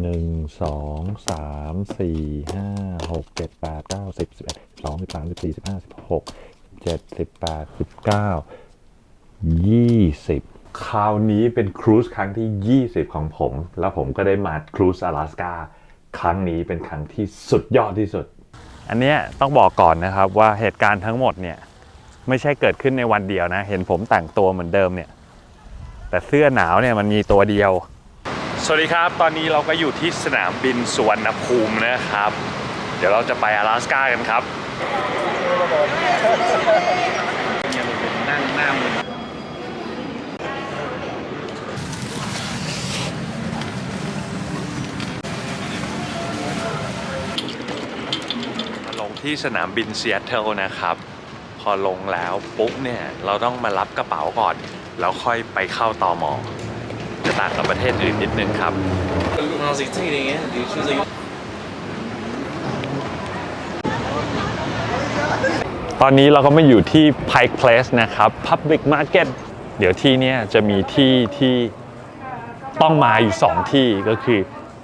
หนึ่งสองสามสี่ห้าหกเจ็ดแปดเก้าสิบสิบเอ็ดสิบสองสิบสามสิบสี่สิบห้าสิบหกเจ็ดสิบแปดสิบเก้ายี่สิบคราวนี้เป็นครูซครั้งที่ 20 ของผม แล้วผมก็ได้มาครูซ阿拉斯กาครั้งนี้เป็นครั้งที่สุดยอดที่สุด อันเนี้ยต้องบอกก่อนนะครับว่าเหตุการณ์ทั้งหมดเนี่ยไม่ใช่เกิดขึ้นในวันเดียวนะ เห็นผมแต่งตัวเหมือนเดิมเนี่ย แต่เสื้อหนาวเนี่ยมันมีตัวเดียว สวัสดีครับ ตอนนี้เราก็อยู่ที่สนามบินสุวรรณภูมินะครับ เดี๋ยวเราจะไป阿拉斯กากันครับ นั่งหน้ามึน มาลงที่สนามบินซีแอตเทิลนะครับ พอลงแล้วปุ๊บเนี่ยเราต้องมารับกระเป๋าก่อน แล้วค่อยไปเข้าตอมอ จะต่างกับประเทศอื่นนิดนึงครับ ตอนนี้เราก็มาอยู่ที่ Pike Place นะครับ Public Market เดี๋ยวที่เนี่ยจะมีที่ที่ต้องมาอยู่ 2 ที่ก็คือ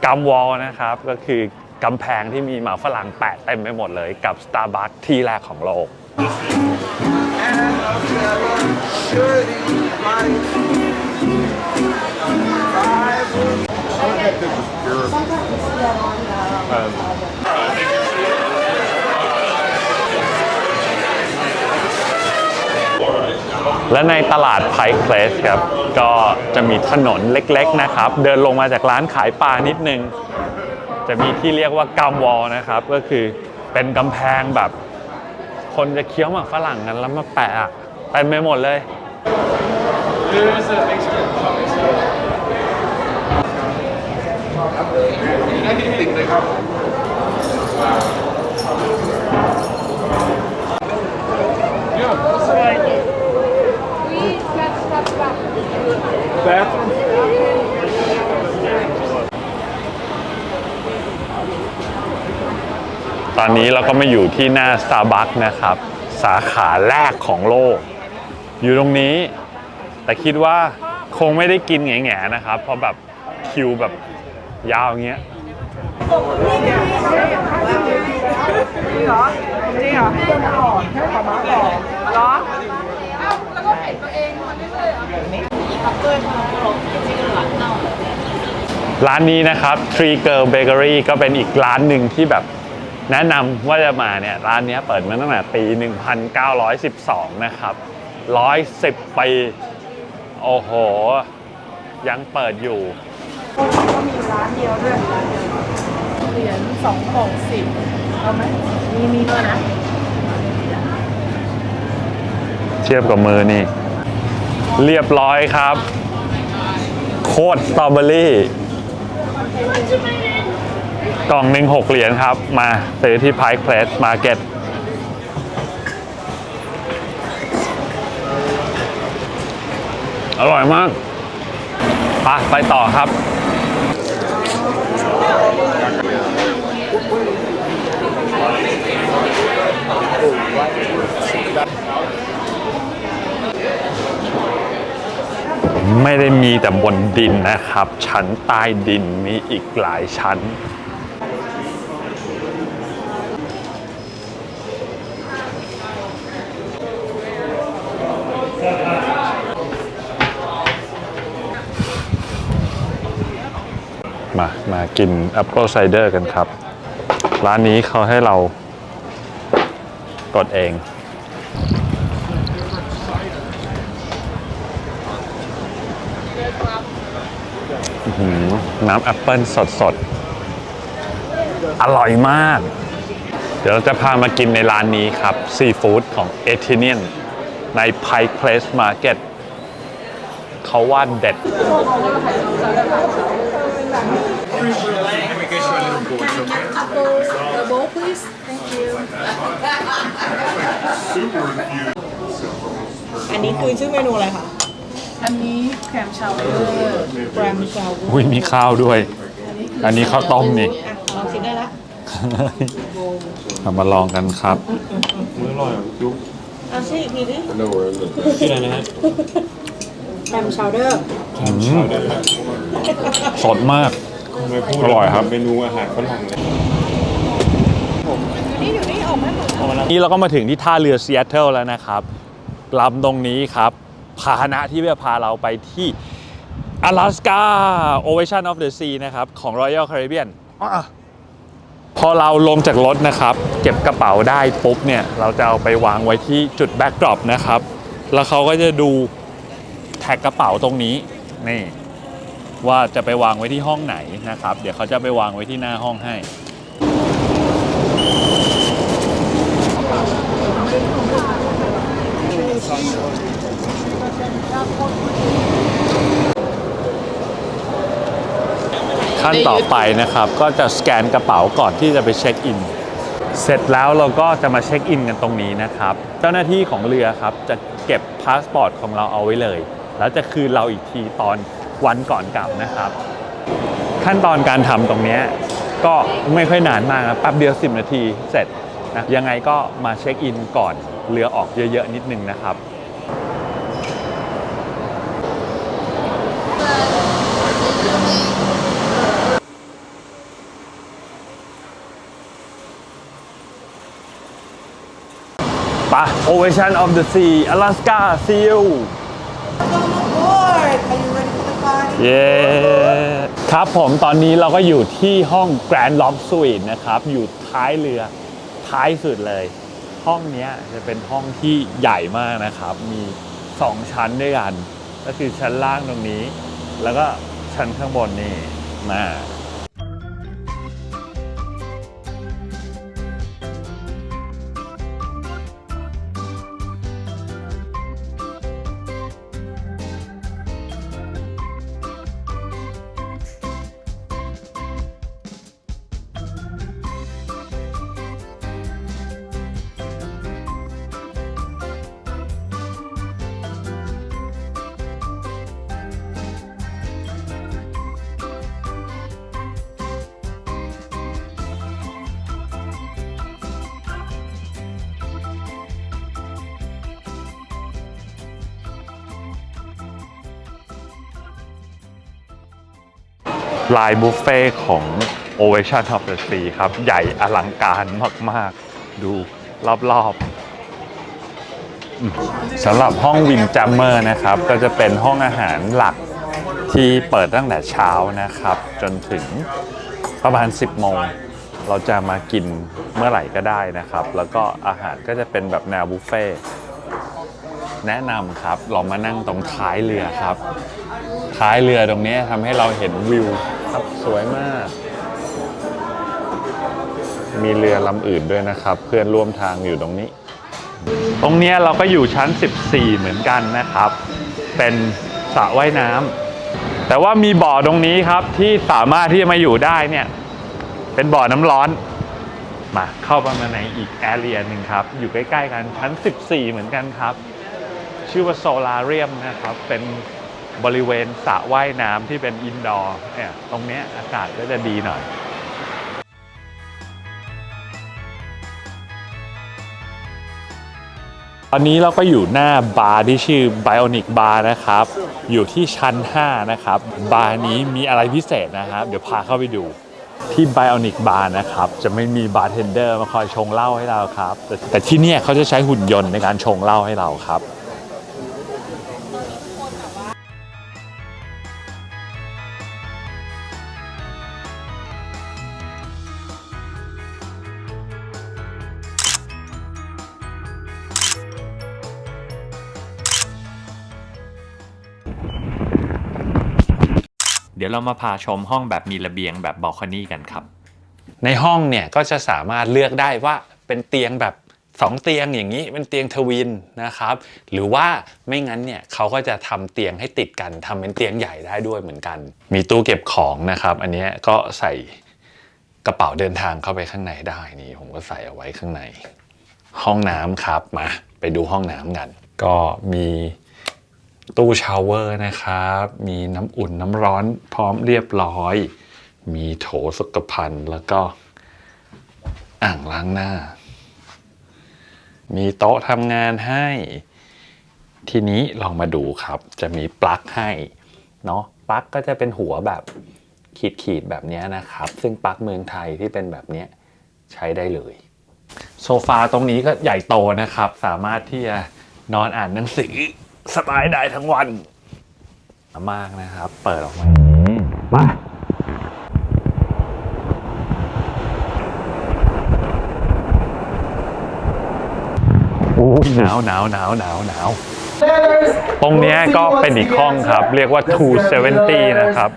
กัมวอลนะครับ ก็คือกำแพงที่มีหมาฝรั่งแปะเต็มไปหมดเลยกับ Starbucks ที่แรกของโลก และในตลาด Pike Place ครับ ก็จะมีถนนเล็กๆนะครับ เดินลงมาจากร้านขายปลานิดนึง จะมีที่เรียกว่ากัมวอลนะครับ ก็คือเป็นกำแพงแบบ คนจะเคี้ยวหมากฝรั่งกันแล้วมาแปะอะเต็มไปหมดเลย ตอนนี้เราก็มาอยู่ที่หน้า Starbucks นะครับ สาขาแรกของโลก อยู่ตรงนี้ แต่คิดว่าคงไม่ได้กินแง่ๆนะครับ เพราะแบบคิวแบบ ยาวอย่างเงี้ยจริงเหรอจริงเหรอให้มาก่อนให้ขอมาก่อนเหรอร้านนี้นะครับ Tree Girl Bakery ก็เป็นอีกร้านหนึ่งที่แบบแนะนำว่าจะมาเนี่ย ร้านนี้เปิดมาตั้งแต่ปี 1912 นะครับ 110 ปี โอ้โห ยังเปิดอยู่ก็มี ร้านเดียวด้วยเหรียญสองกล่องสิบเอาไหมมีมีด้วยนะเทียบกับมือนี่ เรียบร้อยครับ โคตรสตรอเบอรี่ กล่องหนึ่งหกเหรียญครับ มาซื้อที่ Pike Place Market อร่อยมาก ไปไปต่อครับ ไม่ได้มีแต่บนดินนะครับ ชั้นใต้ดินมีอีกหลายชั้น มามากิน Apple Cider กันครับ ร้านนี้เขาให้เรากดเอง น้ำแอปเปิลสดสดๆอร่อยมาก เดี๋ยวเราจะพามากินในร้านนี้ครับ ซีฟู้ดของเอทิเนียนใน Pike Place Market เขาว่าเด็ด The bowl please thank you อันนี้คือชื่อเมนูอะไรคะอันนี้แคมชาวเวอร์แกรมชาวอุ้ยมีข้าวด้วย อันนี้ข้าวต้มนี่ อะลองชิมได้ละเรามาลองกันครับ เอาชื่ออีกทีดิชื่ออะไรนะฮะแกรมชาวเดอร์ สดมากอ ไม่พูดอร่อยครับ เมนูอาหารฝรั่งเลยนี่เราก็มาถึงที่ท่าเรือซีแอตเทิลแล้วนะครับลำตรงนี้ครับพาหนะที่จะพาเราไปที่ Alaska Ovation of the Sea นะครับ ของ Royal Caribbean อะพอเราลงจากรถนะครับ เก็บกระเป๋าได้ปุ๊บเนี่ย เราจะเอาไปวางไว้ที่จุดแบ็กดรอปนะครับ แล้วเขาก็จะดูแท็กกระเป๋าตรงนี้ นี่ ว่าจะไปวางไว้ที่ห้องไหนนะครับ เดี๋ยวเขาจะไปวางไว้ที่หน้าห้องให้ ขั้นต่อไปนะครับ ก็จะสแกนกระเป๋าก่อนที่จะไปเช็คอิน เสร็จแล้วเราก็จะมาเช็คอินกันตรงนี้นะครับ เจ้าหน้าที่ของเรือครับจะเก็บพาสปอร์ตของเราเอาไว้เลย แล้วจะคืนเราอีกทีตอน วันก่อนกลับนะครับ ขั้นตอนการทำตรงนี้ก็ไม่ค่อยนานมากครับแป๊บเดียว 10 นาทีเสร็จนะยังไงก็มาเช็คอินก่อนเรือออกเยอะๆนิดนึงนะครับปะ Ovation of the Sea Alaska See you เย้ ครับผมตอนนี้เราก็อยู่ที่ห้อง Grand Lob Suite นะครับ อยู่ท้ายเรือท้ายสุดเลย ห้องนี้จะเป็นห้องที่ใหญ่มากนะครับ มี 2 ชั้นด้วยกัน ก็คือชั้นล่างตรงนี้ แล้วก็ชั้นข้างบนนี่มา ลายบุฟเฟ่ของ Ovation of the Sea ครับ ใหญ่อลังการมาก ๆ ดูรอบๆอืมสำหรับห้องวินจัมเมอร์นะครับ ก็จะเป็นห้องอาหารหลักที่เปิดตั้งแต่เช้านะครับ จนถึงประมาณ 10 โมง เราจะมากินเมื่อไหร่ก็ได้นะครับ แล้วก็อาหารก็จะเป็นแบบแนวบุฟเฟ่ต์แนะนำครับลองมานั่งตรงท้ายเรือครับ ท้ายเรือตรงนี้ทำให้เราเห็นวิว ครับสวยมาก มีเรือลำอื่นด้วยนะครับ เพื่อนร่วมทางอยู่ตรงนี้ ตรงเนี้ยเราก็อยู่ชั้น 14 เหมือนกันนะครับ เป็นสระว่ายน้ำแต่ว่ามีบ่อตรงนี้ครับที่สามารถที่จะมาอยู่ได้เนี่ย เป็นบ่อน้ำร้อน มาเข้ามาในอีกแอเรียหนึ่งครับ อยู่ใกล้ ๆ กันชั้น 14 เหมือนกันครับ ชื่อว่าโซลาเรียมนะครับ เป็น บริเวณสระว่ายน้ำที่เป็นอินดอร์เนี่ยตรงนี้อากาศก็จะดีหน่อยตอนนี้เราก็อยู่หน้าบาร์ที่ชื่อ Bionic Bar นะครับ อยู่ที่ชั้น 5 นะครับ บาร์นี้มีอะไรพิเศษนะครับ เดี๋ยวพาเข้าไปดู ที่ Bionic Bar นะครับ จะไม่มีบาร์เทนเดอร์มาคอยชงเหล้าให้เราครับ แต่ที่นี่เขาจะใช้หุ่นยนต์ในการชงเหล้าให้เราครับ ดี๋ยวเรามาพาชมห้องแบบมีระเบียงแบบบอลคอนี่กันครับ ในห้องเนี่ยก็จะสามารถเลือกได้ว่าเป็นเตียงแบบ2เตียงอย่างนี้เป็นเตียงทวินนะครับ หรือว่าไม่งั้นเนี่ยเขาก็จะทำเตียงให้ติดกันทำเป็นเตียงใหญ่ได้ด้วยเหมือนกัน มีตู้เก็บของนะครับ อันนี้ก็ใส่กระเป๋าเดินทางเข้าไปข้างในได้นี่ผมก็ใส่เอาไว้ข้างใน ห้องน้ำครับมาไปดูห้องน้ำกัน ก็มี ตู้ชาวเวอร์นะครับ มีน้ำอุ่นน้ำร้อนพร้อมเรียบร้อย มีโถสุขภัณฑ์แล้วก็อ่างล้างหน้า มีโต๊ะทำงานให้ ทีนี้ลองมาดูครับ จะมีปลั๊กให้เนาะปลั๊กก็จะเป็นหัวแบบขีดขีดๆแบบนี้นะครับ ซึ่งปลั๊กเมืองไทยที่เป็นแบบนี้ใช้ได้เลย โซฟาตรงนี้ก็ใหญ่โตนะครับ สามารถที่จะนอนอ่านหนังสือ สบายได้ทั้งวันมากนะครับ เปิดออกมาอย่างนี้มาโอ้ยหนาวหนาวหนาวหนาวหนาวตรงเนี้ยก็เป็นอีกห้องครับ เรียกว่า 270 นะครับ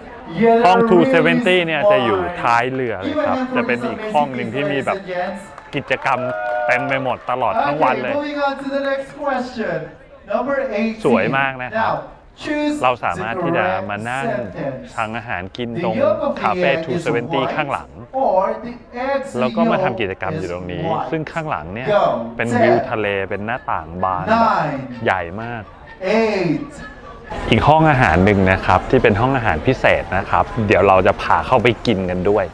ห้อง 270 เนี่ยจะอยู่ท้ายเรือเลยครับ จะเป็นอีกห้องหนึ่งที่มีแบบกิจกรรมเต็มไปหมดตลอดทั้งวันเลย สวยมากนะครับ เราสามารถที่จะมานั่งทานอาหารกินตรงคาเฟ่270ข้างหลัง แล้วก็มาทำกิจกรรมอยู่ตรงนี้ ซึ่งข้างหลังเนี่ย เป็นวิวทะเลเป็นหน้าต่างบานแบบใหญ่มาก อีกห้องอาหารหนึ่งนะครับ ที่เป็นห้องอาหารพิเศษนะครับ เดี๋ยวเราจะพาเข้าไปกินกันด้วย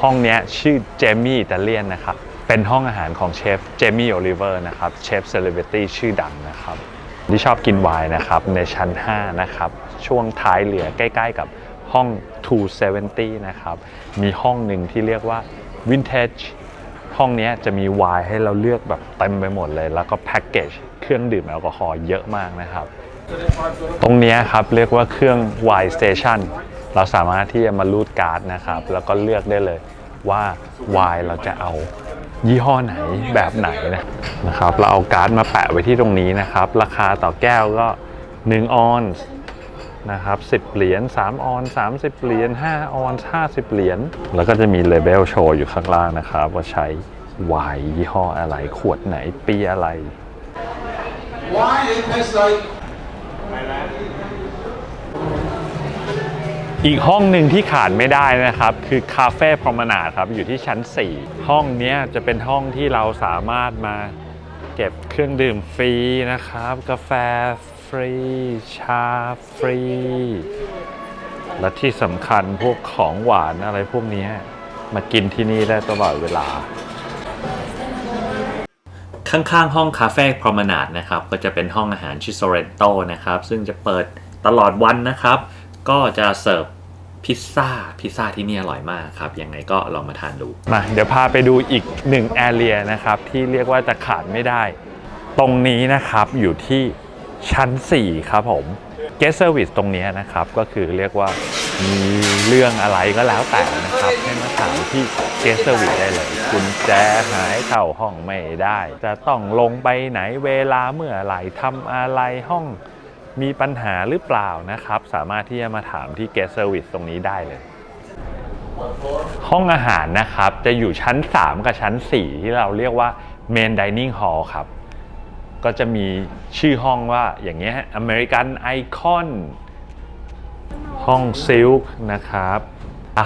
ห้องเนี้ยชื่อเจมี่อิตาเลียนนะครับ เป็นห้องอาหารของเชฟเจมี่โอลิเวอร์นะครับ เชฟเซเลบริตี้ชื่อดังนะครับ ที่ชอบกินไวน์นะครับ ในชั้น 5 นะครับ ช่วงท้ายเรือใกล้ ๆ กับห้อง 270 นะครับ มีห้องหนึ่งที่เรียกว่า Vintage ห้องนี้จะมีไวน์ให้เราเลือกแบบเต็มไปหมดเลย แล้วก็แพ็กเกจเครื่องดื่มแอลกอฮอล์เยอะมากนะครับ ตรงนี้ครับเรียกว่าเครื่อง wine station เราสามารถที่จะมารูดการ์ดนะครับ แล้วก็เลือกได้เลยว่า wine เราจะเอา ยี่ห้อไหนแบบไหนนะนะครับ เราเอาการ์ดมาแปะไว้ที่ตรงนี้นะครับ ราคาต่อแก้วก็1ออนซ์นะครับ10 เหรียญ3ออนซ์30 เหรียญ5ออนซ์50 เหรียญแล้วก็จะมีเลเบลโชว์อยู่ข้างล่างนะครับ ว่าใช้ไวน์ยี่ห้ออะไร ขวดไหนปีอะไร Why it tastes like อีกห้องหนึ่งที่ขาดไม่ได้นะครับ คือคาเฟ่พรอมนาดครับอยู่ที่ชั้น 4 ห้องนี้จะเป็นห้องที่เราสามารถมาเก็บเครื่องดื่มฟรีนะครับ กาแฟฟรี ชาฟรี และที่สำคัญพวกของหวานอะไรพวกนี้มากินที่นี่ได้ตลอดเวลา ข้างๆ ห้องคาเฟ่พรอมนาดนะครับ ก็จะเป็นห้องอาหารชิโซเรนโตนะครับ ซึ่งจะเปิดตลอดวันนะครับ ก็จะเสิร์ฟ พิซซ่าพิซซ่าที่นี่อร่อยมากครับยังไงก็ลองมาทานดูมาเดี๋ยวพาไปดูอีกหนึ่งแอเรียนะครับที่เรียกว่าจะขาดไม่ได้ ตรงนี้นะครับอยู่ที่ชั้น 4 ครับผม Guest Service ตรงนี้นะครับก็คือเรียกว่ามีเรื่องอะไรก็แล้วแต่นะครับให้มาถามที่ Guest Service ได้เลยกุญแจหายเข้าห้องไม่ได้ จะต้องลงไปไหนเวลาเมื่อไหร่ทำอะไรห้อง มีปัญหาหรือเปล่านะครับ สามารถที่จะมาถามที่ Guest Service ตรงนี้ได้เลย ห้องอาหารนะครับ จะอยู่ชั้น 3 กับชั้น 4 ที่เราเรียกว่า Main Dining Hall ครับ ก็จะมีชื่อห้องว่าอย่างเงี้ย American Icon ห้องซิลค์นะครับ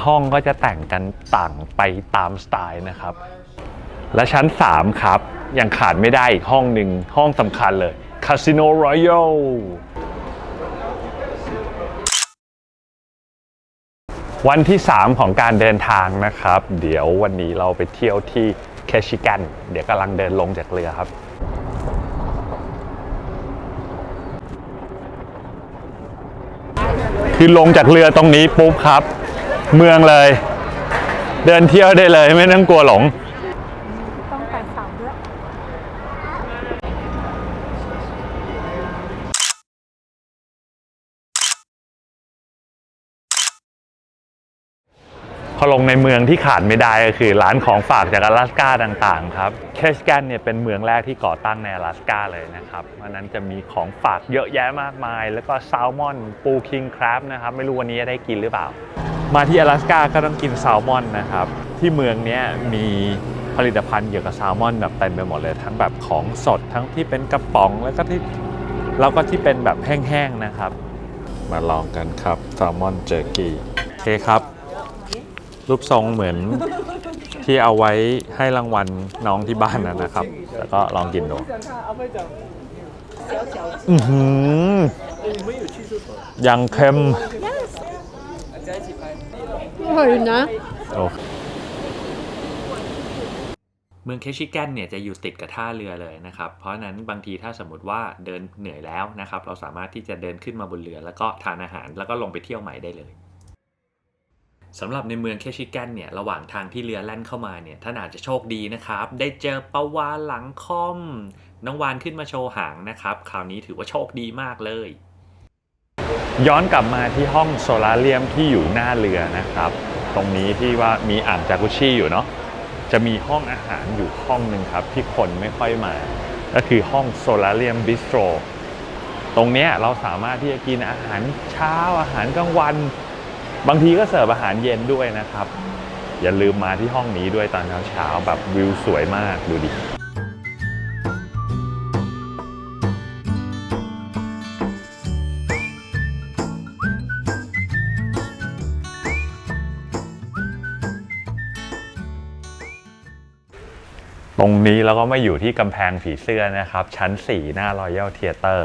ห้องก็จะแต่งกันต่างไปตามสไตล์นะครับ และชั้น 3 ครับ ยังขาดไม่ได้อีกห้องหนึ่งห้องสำคัญเลย Casino Royal วันที่ 3 ของการเดินทางนะครับ เดี๋ยววันนี้เราไปเที่ยวที่เคชิกัน เดี๋ยวกำลังเดินลงจากเรือครับคือลงจากเรือตรงนี้ปุ๊บครับ เมืองเลย เดินเที่ยวได้เลยไม่ต้องกลัวหลงต้องแต่งสามด้วย พอลงในเมืองที่ขาดไม่ได้ก็คือร้านของฝากจาก阿拉斯กาต่างๆครับเคชแกนเนี่ยเป็นเมืองแรกที่ก่อตั้งใน阿拉斯กาเลยนะครับเพราะฉะนั้นจะมีของฝากเยอะแยะมากมาย แล้วก็แซลมอนปูคิงคราบนะครับไม่รู้วันนี้จะได้กินหรือเปล่า มาที่阿拉斯กาก็ต้องกินแซลมอนนะครับที่เมืองเนี้ยมีผลิตภัณฑ์เกี่ยวกับแซลมอนแบบเต็มไปหมดเลย ทั้งแบบของสดทั้งที่เป็นกระป๋องแล้วก็ที่แล้วก็ที่เป็นแบบแห้งๆนะครับ มาลองกันครับแซลมอนเจอร์กี้โอเคครับ รูปทรงเหมือนที่เอาไว้ให้รางวัลน้องที่บ้านนะนะครับ แล้วก็ลองกินดูอือหือยังเค็มอร่อยนะโอเคเมืองเคชิแกนเนี่ยจะอยู่ติดกับท่าเรือเลยนะครับ เพราะฉะนั้นบางทีถ้าสมมติว่าเดินเหนื่อยแล้วนะครับ เราสามารถที่จะเดินขึ้นมาบนเรือ แล้วก็ทานอาหารแล้วก็ลงไปเที่ยวใหม่ได้เลย สำหรับในเมืองเคชิแกนเนี่ยระหว่างทางที่เรือแล่นเข้ามาเนี่ยท่านอาจจะโชคดีนะครับ ได้เจอปลาวานหลังคอม น้องวานขึ้นมาโชว์หางนะครับ คราวนี้ถือว่าโชคดีมากเลย ย้อนกลับมาที่ห้องโซลาเรียมที่อยู่หน้าเรือนะครับ ตรงนี้ที่ว่ามีอ่างจากุชิอยู่เนาะจะมีห้องอาหารอยู่ห้องหนึ่งครับ ที่คนไม่ค่อยมา ก็คือห้องโซลาเรียมบิสโตรตรงเนี้ยเราสามารถที่จะกินอาหารเช้าอาหารกลางวัน บางทีก็เสิร์ฟอาหารเย็นด้วยนะครับ อย่าลืมมาที่ห้องนี้ด้วยตอนเช้าๆแบบวิวสวยมากดูดิตรงนี้เราก็มาอยู่ที่กำแพงผีเสื้อนะครับ ชั้น 4 หน้า Royal Theater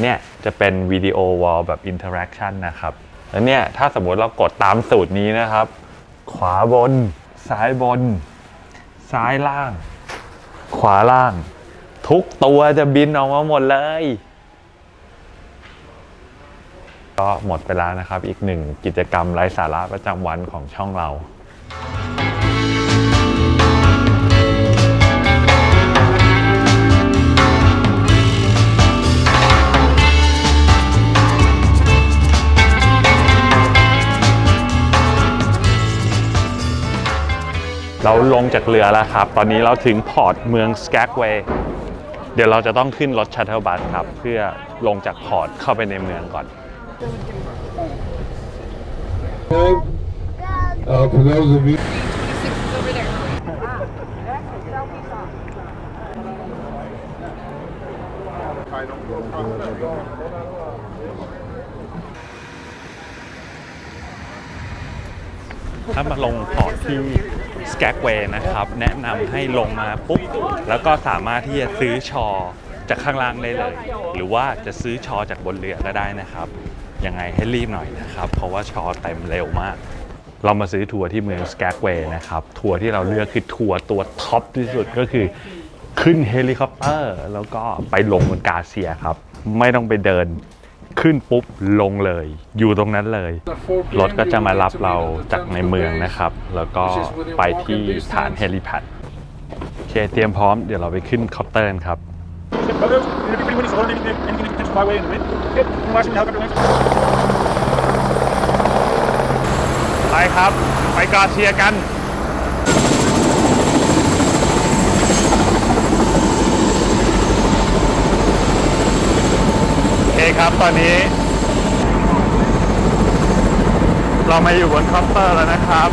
เนี่ยจะเป็นวิดีโอวอลแบบอินเทอร์แอคชั่นนะครับ แล้วเนี่ยถ้าสมมติเรากดตามสูตรนี้นะครับ ขวาบน ซ้ายบน ซ้ายล่าง ขวาล่าง ทุกตัวจะบินออกมาหมดเลย ก็หมดไปแล้วนะครับ อีกหนึ่งกิจกรรมไร้สาระประจำวันของช่องเรา เราลงจากเรือแล้วครับ ตอนนี้เราถึงพอร์ตเมืองสแกกเวย์เดี๋ยวเราจะต้องขึ้นรถชัตเทิลบัสครับ เพื่อลงจากพอร์ตเข้าไปในเมืองก่อน Uh, for those of you. I don't go ถ้ามาลงพอร์ตที่สแกกเวย์นะครับ แนะนำให้ลงมาปุ๊บ แล้วก็สามารถที่จะซื้อชอจากข้างล่างได้เลย หรือว่าจะซื้อชอจากบนเรือก็ได้นะครับ ยังไงให้รีบหน่อยนะครับ เพราะว่าชอเต็มเร็วมาก เรามาซื้อทัวร์ที่เมืองสแกกเวย์นะครับ ทัวร์ที่เราเลือกคือทัวร์ตัวท็อปที่สุดก็คือขึ้นเฮลิคอปเตอร์แล้วก็ไปลงบนกาเซียครับ ไม่ต้องไปเดิน ขึ้นปุ๊บลงเลย อยู่ตรงนั้นเลย รถก็จะมารับเราจากในเมืองนะครับ แล้วก็ไปที่ฐานเฮลิแพดโอเคเตรียมพร้อมเดี๋ยวเราไปขึ้นคอปเตอร์กันครับ Photos, you're gonna be pretty windy, so hold anything, anything that can potentially fly away in the wind. Good. And watch when the helicopter lands. ไปครับ ไปกาเซียกัน โอเครับตอนนี้ เรามาอยู่บนคอปเตอร์แล้วนะครับ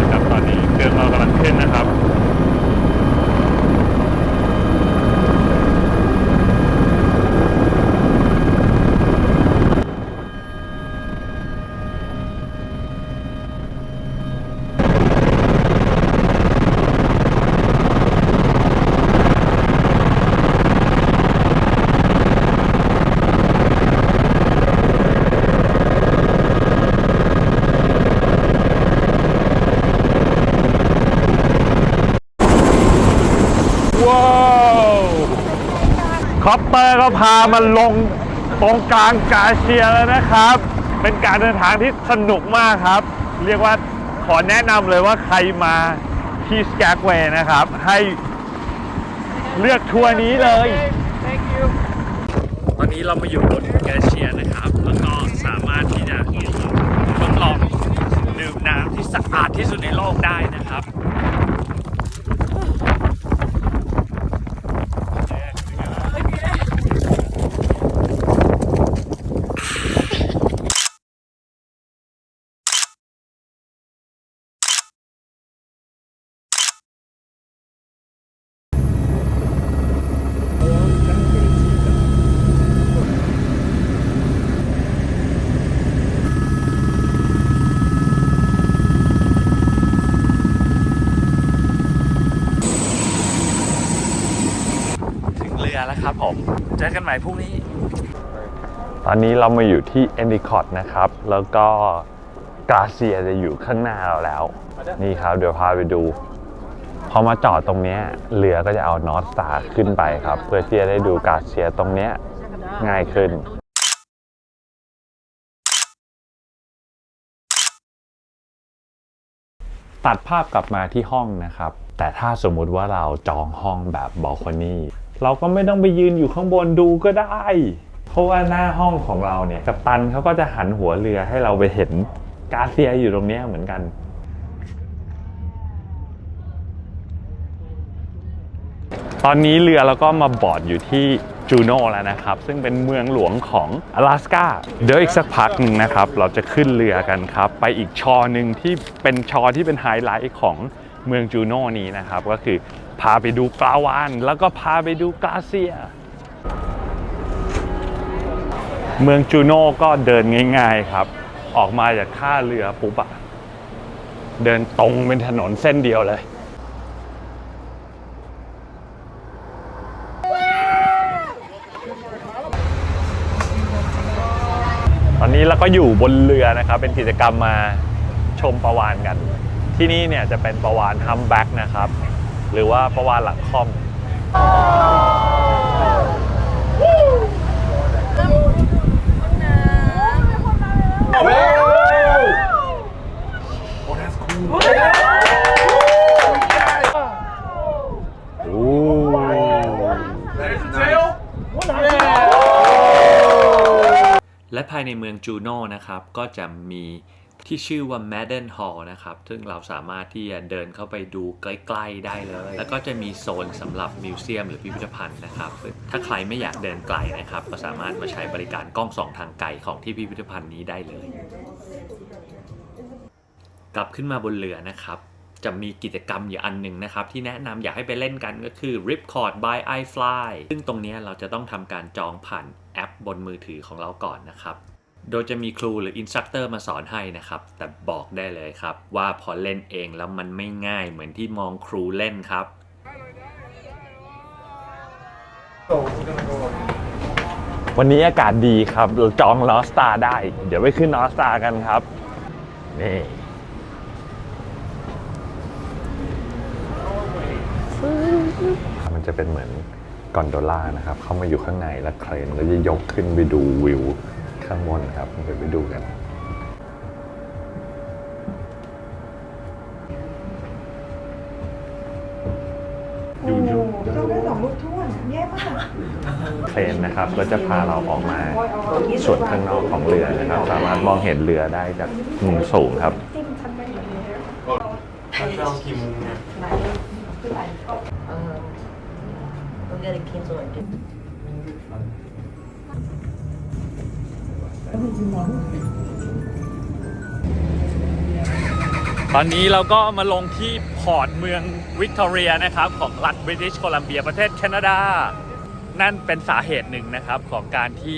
นะครับตอนนี้เครื่องเรากำลังขึ้นนะครับ ว้าวค อปเตอร์ก็พามันลงตรงกลางกาเชียแล้วนะครับ เป็นการเดินทางที่สนุกมากครับ เรียกว่าขอแนะนำเลยว่าใครมาที่สแกกเวย์นะครับ ให้เลือกทัวร์นี้เลย ตอนนี้เรามาอยู่บนแกเชียนะครับ แล้วก็สามารถที่จะทดลองดื่มน้ำที่สะอาดที่สุดในโลกได้นะครับ ครับผม เจอกันใหม่พรุ่งนี้ ตอนนี้เรามาอยู่ที่ e n d i c o t นะครับ แล้วก็กาเซียจะอยู่ข้างหน้าเราแล้ว นี่ครับเดี๋ยวพาไปดู พอมาจอดตรงเนี้ยเรือก็จะเอานอร์ s สตาร์ขึ้นไปครับ เพื่อที่จะได้ดูกาเซียตรงเนี้ยง่ายขึ้นตัดภาพกลับมาที่ห้องนะครับ แต่ถ้าสมมุติว่าเราจองห้องแบบบอลคอนี่ เราก็ไม่ต้องไปยืนอยู่ข้างบนดูก็ได้ เพราะว่าหน้าห้องของเราเนี่ยกัปตันเขาก็จะหันหัวเรือให้เราไปเห็นกาเซียอยู่ตรงนี้เหมือนกันตอนนี้เรือเราก็มาบอดอยู่ที่จูโน่แล้วนะครับ ซึ่งเป็นเมืองหลวงของ阿拉สกาเดี๋ยวอีกสักพักหนึ่งนะครับ เราจะขึ้นเรือกันครับ ไปอีกชอหนึ่งที่เป็นชอที่เป็นไฮไลท์ของเมืองจูโน่นี้นะครับ ก็คือ พาไปดูปลาวาน แล้วก็พาไปดูกาเซีย เมืองจูโน่ก็เดินง่าย ๆครับ ออกมาจากท่าเรือปุ๊บอะเดินตรงเป็นถนนเส้นเดียวเลย ตอนนี้เราก็อยู่บนเรือนะครับ เป็นกิจกรรมมาชมประวานกัน ที่นี่เนี่ยจะเป็นประวานฮัมแบ็กนะครับ หรือว่าประวานหลังค่อมและภายในเมืองจูโน่นะครับ ก็จะมี ที่ชื่อว่า Madden Hall นะครับ ซึ่งเราสามารถที่จะเดินเข้าไปดูใกล้ๆได้เลย แล้วก็จะมีโซนสำหรับมิวเซียมหรือพิพิธภัณฑ์นะครับ ถ้าใครไม่อยากเดินไกลนะครับ ก็สามารถมาใช้บริการกล้องส่องทางไกลของที่พิพิธภัณฑ์นี้ได้เลย กลับขึ้นมาบนเรือนะครับจะมีกิจกรรมอยู่อันหนึ่งนะครับ ที่แนะนำอยากให้ไปเล่นกันก็คือ Ripcord by iFly ซึ่งตรงนี้เราจะต้องทำการจองผ่านแอปบนมือถือของเราก่อนนะครับ โดยจะมีครูหรืออินสตรัคเตอร์มาสอนให้นะครับ แต่บอกได้เลยครับ ว่าพอเล่นเองแล้วมันไม่ง่ายเหมือนที่มองครูเล่นครับ วันนี้อากาศดีครับเราจองนอสตาได้ เดี๋ยวไปขึ้นนอสตากันครับนี่มันจะเป็นเหมือนกอนโดล่านะครับ เข้ามาอยู่ข้างในแล้วเครนก็จะยกขึ้นไปดูวิว ข้างบนครับเดี๋ยวไปดูกันดูดูต้องได้สองลูกท่วนแย่มากเครนนะครับก็จะพาเราออกมาส่วนข้างนอกของเรือนะครับ สามารถมองเห็นเรือได้จากมุมสูงครับ ตอนนี้เราก็มาลงที่พอร์ตเมืองวิกตอเรียนะครับ ของรัฐบริติชโคลัมเบียประเทศแคนาดา นั่นเป็นสาเหตุหนึ่งนะครับ ของการที่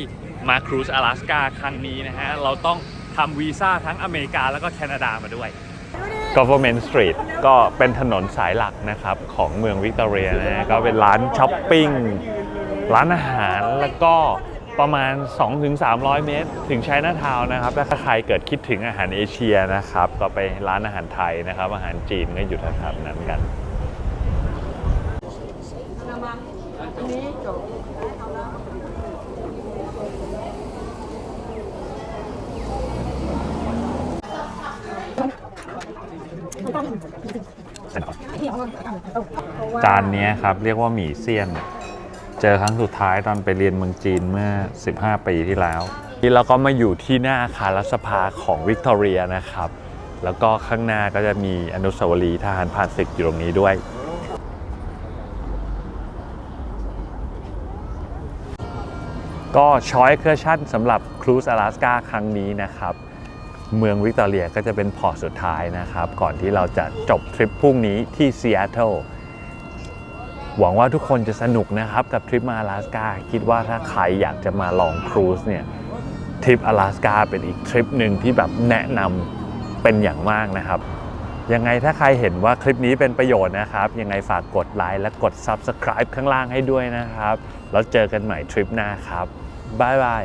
มาครูซ阿拉สกาครั้งนี้นะฮะ เราต้องทำวีซ่าทั้งอเมริกาแล้วก็แคนาดามาด้วย Government Street ก็เป็นถนนสายหลักนะครับ ของเมืองวิกตอเรียนะฮะก็เป็นร้านช้อปปิ้งร้านอาหารแล้วก็ ประมาณ 2-300 เมตร ถึงชัยนาทาวน์นะครับถ้าใครเกิดคิดถึงอาหารเอเชียนะครับ ก็ไปร้านอาหารไทยนะครับ อาหารจีนก็อยู่แถวๆนั้นกัน จานเนี้ยครับ เรียกว่าหมี่เซียน เจอครั้งสุดท้ายตอนไปเรียนเมืองจีนเมื่อ 15 ปีที่แล้ว ที่เราก็มาอยู่ที่หน้าอาคารรัฐสภาของวิกตอเรียนะครับ แล้วก็ข้างหน้าก็จะมีอนุสาวรีย์ทหารผ่านศึกอยู่ตรงนี้ด้วย ก็ช้อยเคอร์ชั่นสำหรับครูซ阿拉สกาครั้งนี้นะครับ เมืองวิกตอเรียก็จะเป็นพอร์ตสุดท้ายนะครับ ก่อนที่เราจะจบทริปพรุ่งนี้ที่ซีแอตเทิล หวังว่าทุกคนจะสนุกนะครับกับทริปมาอลาสกาคิดว่าถ้าใครอยากจะมาลองครูซเนี่ยทริปอลาสกาเป็นอีกทริปหนึ่งที่แบบแนะนำเป็นอย่างมากนะครับ ยังไงถ้าใครเห็นว่าคลิปนี้เป็นประโยชน์นะครับ ยังไงฝากกดไลค์และกด Subscribe ข้างล่างให้ด้วยนะครับ แล้วเจอกันใหม่ทริปหน้าครับบ๊ายบาย